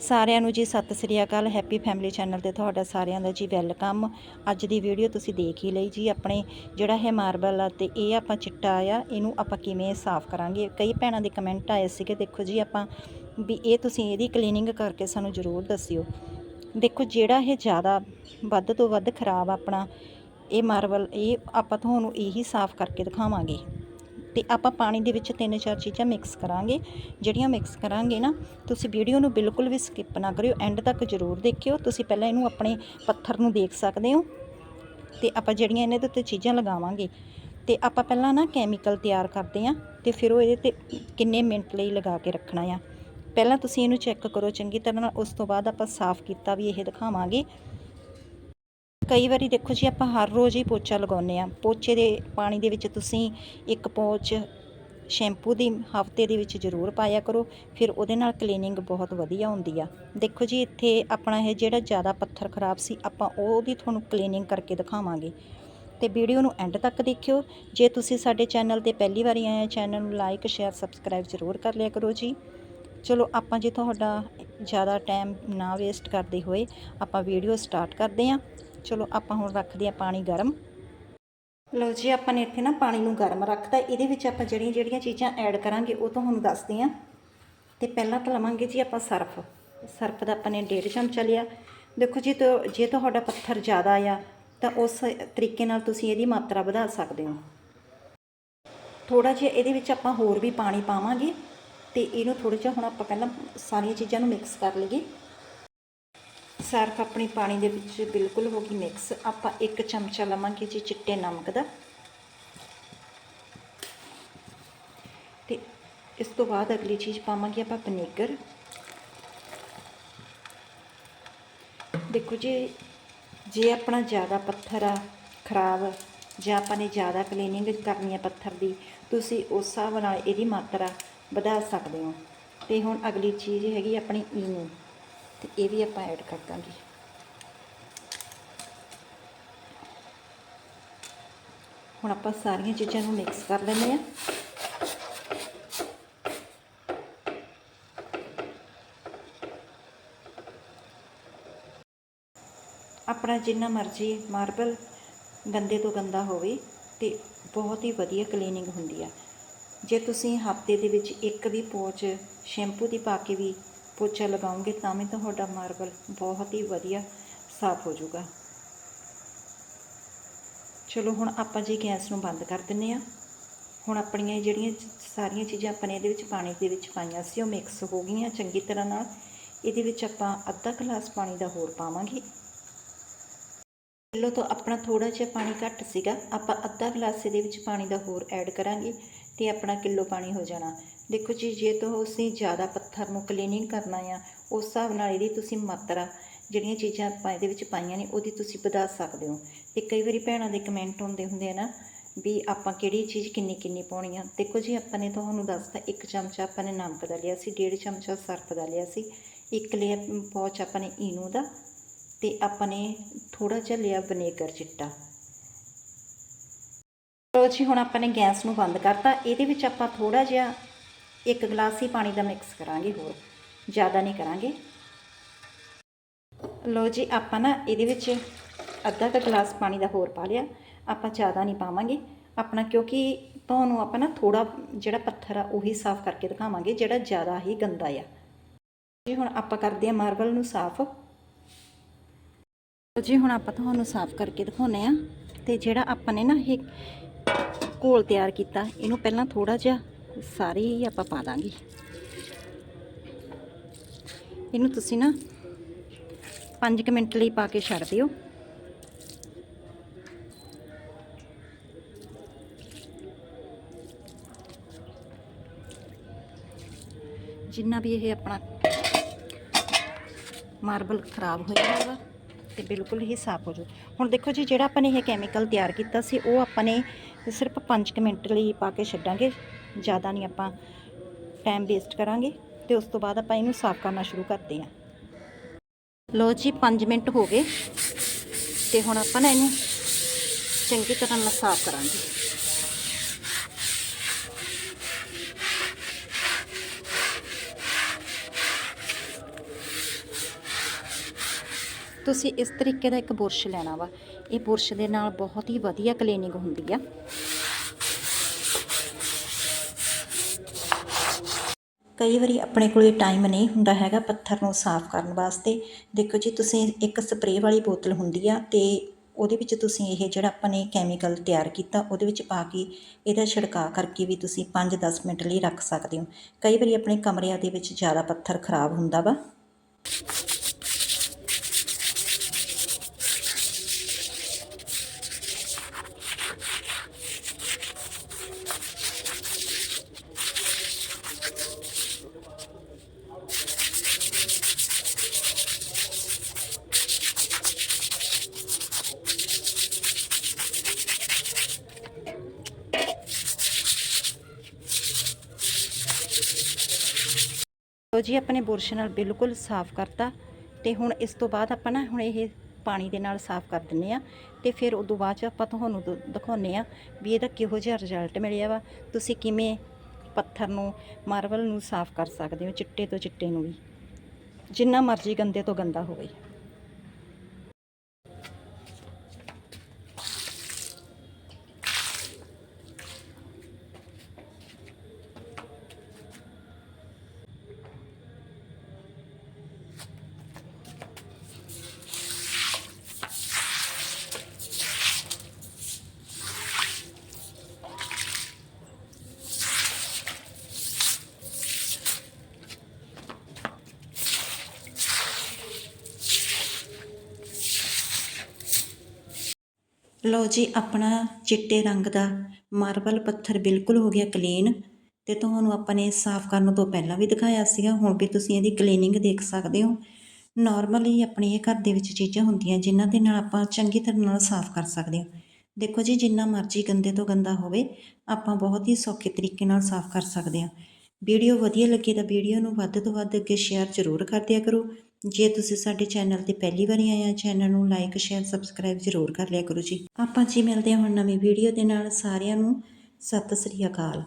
ਸਾਰਿਆਂ ਨੂੰ ਜੀ ਸਤਿ ਸ੍ਰੀ ਅਕਾਲ ਹੈਪੀ ਫੈਮਿਲੀ ਚੈਨਲ ਤੇ ਤੁਹਾਡਾ ਸਾਰਿਆਂ ਦਾ ਜੀ ਵੈਲਕਮ। ਅੱਜ ਦੀ ਵੀਡੀਓ ਤੁਸੀਂ ਦੇਖ ਹੀ ਲਈ ਜੀ, ਆਪਣੇ ਜਿਹੜਾ ਇਹ ਮਾਰਬਲ ਆ ਤੇ ਇਹ ਆਪਾਂ ਚਿੱਟਾ ਆ, ਇਹਨੂੰ ਆਪਾਂ ਕਿਵੇਂ ਸਾਫ਼ ਕਰਾਂਗੇ? ਕਈ ਭੈਣਾਂ ਦੇ ਕਮੈਂਟ ਆਏ ਸੀਗੇ, ਦੇਖੋ ਜੀ ਆਪਾਂ ਵੀ ਇਹ ਤੁਸੀਂ ਇਹਦੀ ਕਲੀਨਿੰਗ ਕਰਕੇ ਸਾਨੂੰ ਜ਼ਰੂਰ ਦੱਸਿਓ। ਦੇਖੋ ਜਿਹੜਾ ਇਹ ਜ਼ਿਆਦਾ ਵੱਧ ਤੋਂ ਵੱਧ ਖਰਾਬ ਆਪਣਾ ਇਹ ਮਾਰਬਲ ਇਹ ਆਪਾਂ ਤੁਹਾਨੂੰ ਇਹੀ ਸਾਫ਼ ਕਰਕੇ ਦਿਖਾਵਾਂਗੇ। ਤੇ ਆਪਾਂ ਪਾਣੀ ਦੇ ਵਿੱਚ ਤਿੰਨ ਚਾਰ ਚੀਜ਼ਾਂ ਮਿਕਸ ਕਰਾਂਗੇ। ਜਿਹੜੀਆਂ ਮਿਕਸ ਕਰਾਂਗੇ ਨਾ, ਤੁਸੀਂ ਵੀਡੀਓ ਨੂੰ ਬਿਲਕੁਲ ਵੀ ਸਕਿਪ ਨਾ ਕਰਿਓ। ਐਂਡ ਤੱਕ ਜ਼ਰੂਰ ਦੇਖਿਓ। ਤੁਸੀਂ ਪਹਿਲਾਂ ਇਹਨੂੰ ਆਪਣੇ ਪੱਥਰ ਨੂੰ ਦੇਖ ਸਕਦੇ ਹੋ। ਤੇ ਆਪਾਂ ਜਿਹੜੀਆਂ ਇਹਨੇ ਦੇ ਉੱਤੇ ਚੀਜ਼ਾਂ ਲਗਾਵਾਂਗੇ। ਤੇ ਆਪਾਂ ਪਹਿਲਾਂ ਨਾ ਕੈਮੀਕਲ ਤਿਆਰ ਕਰਦੇ ਆਂ ਤੇ ਫਿਰ ਉਹ ਇਹਦੇ ਤੇ ਕਿੰਨੇ ਮਿੰਟ ਲਈ ਲਗਾ ਕੇ ਰੱਖਣਾ ਆ। ਪਹਿਲਾਂ ਤੁਸੀਂ ਇਹਨੂੰ ਚੈੱਕ ਕਰੋ ਚੰਗੀ ਤਰ੍ਹਾਂ ਨਾਲ। ਉਸ ਤੋਂ ਬਾਅਦ ਆਪਾਂ ਸਾਫ਼ ਕੀਤਾ ਵੀ ਇਹ ਦਿਖਾਵਾਂਗੇ। ਕਈ ਵਾਰੀ ਦੇਖੋ ਜੀ ਆਪਾਂ ਹਰ ਰੋਜ਼ ਹੀ ਪੋਚਾ ਲਗਾਉਂਦੇ ਆ ਪੋਚੇ ਦੇ ਪਾਣੀ ਦੇ ਵਿੱਚ ਤੁਸੀਂ ਇੱਕ ਪੋਚ ਸ਼ੈਂਪੂ ਦੀ ਹਫ਼ਤੇ ਦੇ ਵਿੱਚ ਜ਼ਰੂਰ ਪਾਇਆ ਕਰੋ, ਫਿਰ ਉਹਦੇ ਨਾਲ ਕਲੀਨਿੰਗ ਬਹੁਤ ਵਧੀਆ ਹੁੰਦੀ ਆ। ਦੇਖੋ ਜੀ, ਇੱਥੇ ਆਪਣਾ ਇਹ ਜਿਹੜਾ ਜ਼ਿਆਦਾ ਪੱਥਰ ਖਰਾਬ ਸੀ, ਆਪਾਂ ਉਹਦੀ ਤੁਹਾਨੂੰ ਕਲੀਨਿੰਗ ਕਰਕੇ ਦਿਖਾਵਾਂਗੇ। ਤੇ ਵੀਡੀਓ ਨੂੰ ਐਂਡ ਤੱਕ ਦੇਖਿਓ। ਜੇ ਤੁਸੀਂ ਸਾਡੇ ਚੈਨਲ ਤੇ ਪਹਿਲੀ ਵਾਰੀ ਆਏ ਆ ਚੈਨਲ ਨੂੰ ਲਾਈਕ, ਸ਼ੇਅਰ, ਸਬਸਕ੍ਰਾਈਬ ਜ਼ਰੂਰ ਕਰ ਲਿਆ ਕਰੋ ਜੀ। ਚਲੋ, ਆਪਾਂ ਜੇ ਤੁਹਾਡਾ ਜ਼ਿਆਦਾ ਟਾਈਮ ਨਾ ਵੇਸਟ ਕਰਦੇ ਹੋਏ, ਆਪਾਂ ਵੀਡੀਓ ਸਟਾਰਟ ਕਰਦੇ ਹਾਂ। ਚਲੋ ਆਪਾਂ ਹੁਣ ਰੱਖਦੇ ਹਾਂ ਪਾਣੀ ਗਰਮ। ਲਓ ਜੀ, ਆਪਾਂ ਨੇ ਇੱਥੇ ਨਾ ਪਾਣੀ ਨੂੰ ਗਰਮ ਰੱਖਤਾ। ਇਹਦੇ ਵਿੱਚ ਆਪਾਂ ਜਿਹੜੀਆਂ ਜਿਹੜੀਆਂ ਚੀਜ਼ਾਂ ਐਡ ਕਰਾਂਗੇ, ਉਹ ਤੁਹਾਨੂੰ ਦੱਸਦੇ ਹਾਂ। ਤੇ ਪਹਿਲਾਂ ਤਾਂ ਲਵਾਂਗੇ ਜੀ ਆਪਾਂ ਸਰਫ। ਸਰਫ ਦਾ ਆਪਾਂ ਨੇ ਡੇਢ ਚਮਚਾ ਲਿਆ। ਦੇਖੋ ਜੀ, ਤੋ ਜੇ ਤੁਹਾਡਾ ਪੱਥਰ ਜ਼ਿਆਦਾ ਆ, ਤਾਂ ਉਸ ਤਰੀਕੇ ਨਾਲ ਤੁਸੀਂ ਇਹਦੀ ਮਾਤਰਾ ਵਧਾ ਸਕਦੇ ਹੋ। ਥੋੜਾ ਜਿਹਾ ਇਹਦੇ ਵਿੱਚ ਆਪਾਂ ਹੋਰ ਵੀ ਪਾਣੀ ਪਾਵਾਂਗੇ। ਤੇ ਇਹਨੂੰ ਥੋੜਾ ਜਿਹਾ ਹੁਣ ਆਪਾਂ ਪਹਿਲਾਂ ਸਾਰੀਆਂ ਚੀਜ਼ਾਂ ਨੂੰ ਮਿਕਸ ਕਰ ਲਈਏ। ਸਰਫ ਆਪਣੀ ਪਾਣੀ ਦੇ ਵਿੱਚ ਬਿਲਕੁਲ ਹੋ ਗਈ ਮਿਕਸ ਆਪਾਂ ਇੱਕ ਚਮਚਾ ਲਵਾਂਗੇ ਜੀ ਚਿੱਟੇ ਨਮਕ ਦਾ। ਤੇ ਇਸ ਤੋਂ ਬਾਅਦ ਅਗਲੀ ਚੀਜ਼ ਪਾਵਾਂਗੇ ਆਪਾਂ ਵਿਨੇਗਰ ਦੇਖੋ ਜੀ, ਜੇ ਆਪਣਾ ਜ਼ਿਆਦਾ ਪੱਥਰ ਆ, ਖਰਾਬ, ਜਾਂ ਆਪਾਂ ਨੇ ਜ਼ਿਆਦਾ ਕਲੀਨਿੰਗ ਕਰਨੀ ਹੈ ਪੱਥਰ ਦੀ, ਤੁਸੀਂ ਉਸ ਹਿਸਾਬ ਨਾਲ ਇਹਦੀ ਮਾਤਰਾ ਵਧਾ ਸਕਦੇ ਹੋ। ਤੇ ਹੁਣ ਅਗਲੀ ਚੀਜ਼ ਹੈਗੀ ਆਪਣੀ ਈਨੋ। ਤੇ ਇਹ ਵੀ ਆਪਾਂ ਐਡ ਕਰ ਦਾਂਗੇ। ਹੁਣ ਆਪਾਂ ਸਾਰੀਆਂ ਚੀਜ਼ਾਂ ਨੂੰ ਮਿਕਸ ਕਰ ਲੈਂਦੇ ਆ ਆਪਣਾ ਜਿੰਨਾ ਮਰਜ਼ੀ ਮਾਰਬਲ ਗੰਦੇ ਤੋਂ ਗੰਦਾ ਹੋਵੇ ਤੇ ਬਹੁਤ ਹੀ ਵਧੀਆ ਕਲੀਨਿੰਗ ਹੁੰਦੀ ਆ। ਜੇ ਤੁਸੀਂ ਹਫ਼ਤੇ ਦੇ ਵਿੱਚ ਇੱਕ ਵੀ ਪੋਚ ਸ਼ੈਂਪੂ ਦੀ ਪਾ ਕੇ ਵੀ ਪੋਚਾ ਲਗਾਓਗੇ ਤਾਂ ਵੀ ਤੁਹਾਡਾ ਮਾਰਬਲ ਬਹੁਤ ਹੀ ਵਧੀਆ ਸਾਫ਼ ਹੋ ਜਾਊਗਾ। ਚਲੋ ਹੁਣ ਆਪਾਂ ਜੀ ਗੈਸ ਨੂੰ ਬੰਦ ਕਰ ਦਿੰਨੇ ਆ। ਹੁਣ ਆਪਣੀਆਂ ਜਿਹੜੀਆਂ ਸਾਰੀਆਂ ਚੀਜ਼ਾਂ ਆਪਾਂ ਨੇ ਇਹਦੇ ਵਿੱਚ ਪਾਣੀ ਦੇ ਵਿੱਚ ਪਾਈਆਂ ਸੀ, ਉਹ ਮਿਕਸ ਹੋ ਗਈਆਂ ਚੰਗੀ ਤਰ੍ਹਾਂ ਨਾਲ। ਇਹਦੇ ਵਿੱਚ ਆਪਾਂ ਅੱਧਾ ਗਲਾਸ ਪਾਣੀ ਦਾ ਹੋਰ ਪਾਵਾਂਗੇ। ਕਿਲੋ ਤੋਂ ਆਪਣਾ ਥੋੜਾ ਜਿਹਾ ਪਾਣੀ ਘੱਟ ਸੀਗਾ, ਆਪਾਂ ਅੱਧਾ ਗਲਾਸ ਇਹਦੇ ਵਿੱਚ ਪਾਣੀ ਦਾ ਹੋਰ ਐਡ ਕਰਾਂਗੇ। ਤੇ ਆਪਣਾ ਕਿਲੋ ਪਾਣੀ ਹੋ ਜਾਣਾ। ਦੇਖੋ ਜੀ, ਜੇ ਤੋਂ ਅਸੀਂ ਜ਼ਿਆਦਾ ਪੱਥਰ ਨੂੰ ਕਲੀਨਿੰਗ ਕਰਨਾ ਆ, ਉਸ ਹਿਸਾਬ ਨਾਲ ਇਹਦੀ ਤੁਸੀਂ ਮਾਤਰਾ, ਜਿਹੜੀਆਂ ਚੀਜ਼ਾਂ ਆਪਾਂ ਇਹਦੇ ਵਿੱਚ ਪਾਈਆਂ ਨੇ, ਉਹਦੀ ਤੁਸੀਂ ਵਧਾ ਸਕਦੇ ਹੋ। ਤੇ ਕਈ ਵਾਰੀ ਭੈਣਾਂ ਦੇ ਕਮੈਂਟ ਹੁੰਦੇ ਹੁੰਦੇ ਆ ਨਾ, ਵੀ ਆਪਾਂ ਕਿਹੜੀ ਚੀਜ਼ ਕਿੰਨੀ ਕਿੰਨੀ ਪਾਉਣੀ ਆ। ਦੇਖੋ ਜੀ, ਆਪਾਂ ਨੇ ਤੁਹਾਨੂੰ ਦੱਸਤਾ, ਇੱਕ ਚਮਚਾ ਆਪਾਂ ਨੇ ਨਮਕ ਦਾ ਲਿਆ ਸੀ, ਡੇਢ ਚਮਚਾ ਸਰਫ ਦਾ ਲਿਆ ਸੀ, ਇੱਕ ਲਿਆ ਪੌਚ ਆਪਾਂ ਨੇ ਈਨੋ ਦਾ, ਤੇ ਆਪਾਂ ਨੇ ਥੋੜਾ ਜਿਹਾ ਲਿਆ ਵਿਨੇਗਰ ਚਿੱਟਾ। ਲੋ ਜੀ ਹੁਣ ਆਪਾਂ ਨੇ ਗੈਸ ਨੂੰ ਬੰਦ ਕਰਤਾ, ਇਹਦੇ ਵਿੱਚ ਆਪਾਂ ਥੋੜਾ ਜਿਹਾ ਇੱਕ ਗਲਾਸ ਹੀ ਪਾਣੀ ਦਾ ਮਿਕਸ ਕਰਾਂਗੇ ਹੋਰ, ਜ਼ਿਆਦਾ ਨਹੀਂ ਕਰਾਂਗੇ। ਲਓ ਜੀ, ਆਪਾਂ ਨਾ ਇਹਦੇ ਵਿੱਚ ਅੱਧਾ ਕੁ ਗਲਾਸ ਪਾਣੀ ਦਾ ਹੋਰ ਪਾ ਲਿਆ, ਆਪਾਂ ਜ਼ਿਆਦਾ ਨਹੀਂ ਪਾਵਾਂਗੇ। ਆਪਣਾ ਕਿਉਂਕਿ ਤੁਹਾਨੂੰ ਆਪਾਂ ਨਾ ਥੋੜਾ ਜਿਹੜਾ ਪੱਥਰ ਆ, ਉਹੀ ਸਾਫ਼ ਕਰਕੇ ਦਿਖਾਵਾਂਗੇ, ਜਿਹੜਾ ਜ਼ਿਆਦਾ ਹੀ ਗੰਦਾ ਆ। ਜੀ, ਹੁਣ ਆਪਾਂ ਕਰਦੇ ਆ ਮਾਰਬਲ ਨੂੰ ਸਾਫ਼। ਜੀ, ਹੁਣ ਆਪਾਂ ਤੁਹਾਨੂੰ ਸਾਫ਼ ਕਰਕੇ ਦਿਖਾਉਨੇ ਆ ਤੇ ਜਿਹੜਾ ਆਪਾਂ ਨੇ ਨਾ ਇਹ ਘੋਲ ਤਿਆਰ ਕੀਤਾ। ਇਹਨੂੰ ਪਹਿਲਾਂ ਥੋੜਾ ਜਿਹਾ ਸਾਰੇ ਹੀ ਆਪਾਂ ਪਾ ਦਾਂਗੇ। ਇਹਨੂੰ ਤੁਸੀਂ ਨਾ 5 ਮਿੰਟ ਲਈ ਪਾ ਕੇ ਛੱਡ ਦਿਓ। ਜਿੰਨਾ ਵੀ ਇਹ ਆਪਣਾ ਮਾਰਬਲ ਖਰਾਬ ਹੋਇਆ ਹੋਗਾ ਤੇ ਬਿਲਕੁਲ ਹੀ ਸਾਫ਼ ਹੋ ਜਾਊ। ਹੁਣ ਦੇਖੋ ਜੀ, ਜਿਹੜਾ ਆਪਾਂ ਨੇ ਇਹ ਕੈਮੀਕਲ ਤਿਆਰ ਕੀਤਾ ਸੀ, ਉਹ ਆਪਾਂ ਨੇ ਸਿਰਫ 5 ਮਿੰਟ ਲਈ ਪਾ ਕੇ ਛੱਡਾਂਗੇ, ਜ਼ਿਆਦਾ ਨਹੀਂ ਆਪਾਂ ਟਾਈਮ ਵੇਸਟ ਕਰਾਂਗੇ ਤੇ ਉਸ ਤੋਂ ਬਾਅਦ ਆਪਾਂ ਇਹਨੂੰ ਸਾਫ਼ ਕਰਨਾ ਸ਼ੁਰੂ ਕਰਦੇ ਹਾਂ। ਲੋ ਜੀ 5 ਮਿੰਟ ਹੋ ਗਏ ਤੇ ਹੁਣ ਆਪਾਂ ਨਾ ਇਹਨੂੰ ਚੰਗੀ ਤਰ੍ਹਾਂ ਨਾਲ ਸਾਫ਼ ਕਰਾਂਗੇ। ਤੁਸੀਂ ਇਸ ਤਰੀਕੇ ਦਾ ਇੱਕ ਬੁਰਸ਼ ਲੈਣਾ ਵਾ। ਇਹ ਬੁਰਸ਼ ਦੇ ਨਾਲ ਬਹੁਤ ਹੀ ਵਧੀਆ ਕਲੀਨਿੰਗ ਹੁੰਦੀ ਆ। ਕਈ ਵਾਰੀ ਆਪਣੇ ਕੋਲੇ ਟਾਈਮ ਨਹੀਂ ਹੁੰਦਾ ਹੈਗਾ ਪੱਥਰ ਨੂੰ ਸਾਫ਼ ਕਰਨ ਵਾਸਤੇ। ਦੇਖੋ ਜੀ, ਤੁਸੀਂ ਇੱਕ ਸਪਰੇਅ ਵਾਲੀ ਬੋਤਲ ਹੁੰਦੀ ਆ ਤੇ ਉਹਦੇ ਵਿੱਚ ਤੁਸੀਂ ਇਹ ਜਿਹੜਾ ਆਪਾਂ ਨੇ ਕੈਮੀਕਲ ਤਿਆਰ ਕੀਤਾ, ਉਹਦੇ ਵਿੱਚ ਪਾ ਕੇ ਇਹਦਾ ਛਿੜਕਾਅ ਕਰਕੇ ਵੀ ਤੁਸੀਂ 5-10 ਮਿੰਟ ਲਈ ਰੱਖ ਸਕਦੇ ਹੋ। ਕਈ ਵਾਰੀ ਆਪਣੇ ਕਮਰਿਆਂ ਦੇ ਵਿੱਚ ਜ਼ਿਆਦਾ ਪੱਥਰ ਖਰਾਬ ਹੁੰਦਾ ਵਾ। ਲਓ ਜੀ, ਆਪਣੇ ਬੁਰਸ਼ ਨਾਲ ਬਿਲਕੁਲ ਸਾਫ਼ ਕਰਤਾ ਤੇ ਹੁਣ ਇਸ ਤੋਂ ਬਾਅਦ ਆਪਾਂ ਨਾ ਹੁਣ ਇਹ ਪਾਣੀ ਦੇ ਨਾਲ ਸਾਫ਼ ਕਰ ਦਿੰਨੇ ਆ ਤੇ ਫਿਰ ਉਦੋਂ ਬਾਅਦ ਚ ਆਪਾਂ ਤੁਹਾਨੂੰ ਦ- ਦਿਖਾਉਂਦੇ ਆ ਵੀ ਇਹਦਾ ਕਿਹੋ ਜਿਹਾ ਰਿਜ਼ਲਟ ਮਿਲਿਆ ਵਾ। ਤੁਸੀਂ ਕਿਵੇਂ ਪੱਥਰ ਨੂੰ ਮਾਰਬਲ ਨੂੰ ਸਾਫ਼ ਕਰ ਸਕਦੇ ਹੋ, ਚਿੱਟੇ ਤੋਂ ਚਿੱਟੇ ਨੂੰ ਵੀ। ਜਿੰਨਾ ਮਰਜ਼ੀ ਗੰਦੇ ਤੋਂ ਗੰਦਾ ਹੋਵੇ। ਲਓ ਜੀ, ਆਪਣਾ ਚਿੱਟੇ ਰੰਗ ਦਾ ਮਾਰਬਲ ਪੱਥਰ ਬਿਲਕੁਲ ਹੋ ਗਿਆ ਕਲੀਨ ਤੇ ਤੁਹਾਨੂੰ ਆਪਾਂ ਨੇ ਸਾਫ਼ ਕਰਨ ਤੋਂ ਪਹਿਲਾਂ ਵੀ ਦਿਖਾਇਆ ਸੀਗਾ, ਹੁਣ ਵੀ ਤੁਸੀਂ ਇਹਦੀ ਕਲੀਨਿੰਗ ਦੇਖ ਸਕਦੇ ਹੋ। ਨਾਰਮਲੀ ਆਪਣੇ ਇਹ ਘਰ ਦੇ ਵਿੱਚ ਚੀਜ਼ਾਂ ਹੁੰਦੀਆਂ ਜਿਨ੍ਹਾਂ ਦੇ ਨਾਲ ਆਪਾਂ ਚੰਗੀ ਤਰ੍ਹਾਂ ਨਾਲ ਸਾਫ਼ ਕਰ ਸਕਦੇ ਹਾਂ। ਦੇਖੋ ਜੀ, ਜਿੰਨਾ ਮਰਜ਼ੀ ਗੰਦੇ ਤੋਂ ਗੰਦਾ ਹੋਵੇ, ਆਪਾਂ ਬਹੁਤ ਹੀ ਸੌਖੇ ਤਰੀਕੇ ਨਾਲ ਸਾਫ਼ ਕਰ ਸਕਦੇ ਹਾਂ। ਵੀਡੀਓ ਵਧੀਆ ਲੱਗੇ ਤਾਂ ਵੀਡੀਓ ਨੂੰ ਵੱਧ ਤੋਂ ਵੱਧ ਅੱਗੇ ਸ਼ੇਅਰ ਜ਼ਰੂਰ ਕਰ ਦਿਆ ਕਰੋ। ਜੇ ਤੁਸੀਂ ਸਾਡੇ ਚੈਨਲ ਤੇ ਪਹਿਲੀ ਵਾਰੀ ਆਏ ਆ, ਚੈਨਲ ਨੂੰ ਲਾਈਕ ਸ਼ੇਅਰ ਸਬਸਕ੍ਰਾਈਬ ਜ਼ਰੂਰ ਕਰ ਲਿਆ ਕਰੋ ਜੀ। ਆਪਾਂ ਜੀ ਮਿਲਦੇ ਹਾਂ ਹੁਣ ਨਵੀਂ ਵੀਡੀਓ ਦੇ ਨਾਲ। ਸਾਰਿਆਂ ਨੂੰ ਸਤਿ ਸ੍ਰੀ ਅਕਾਲ।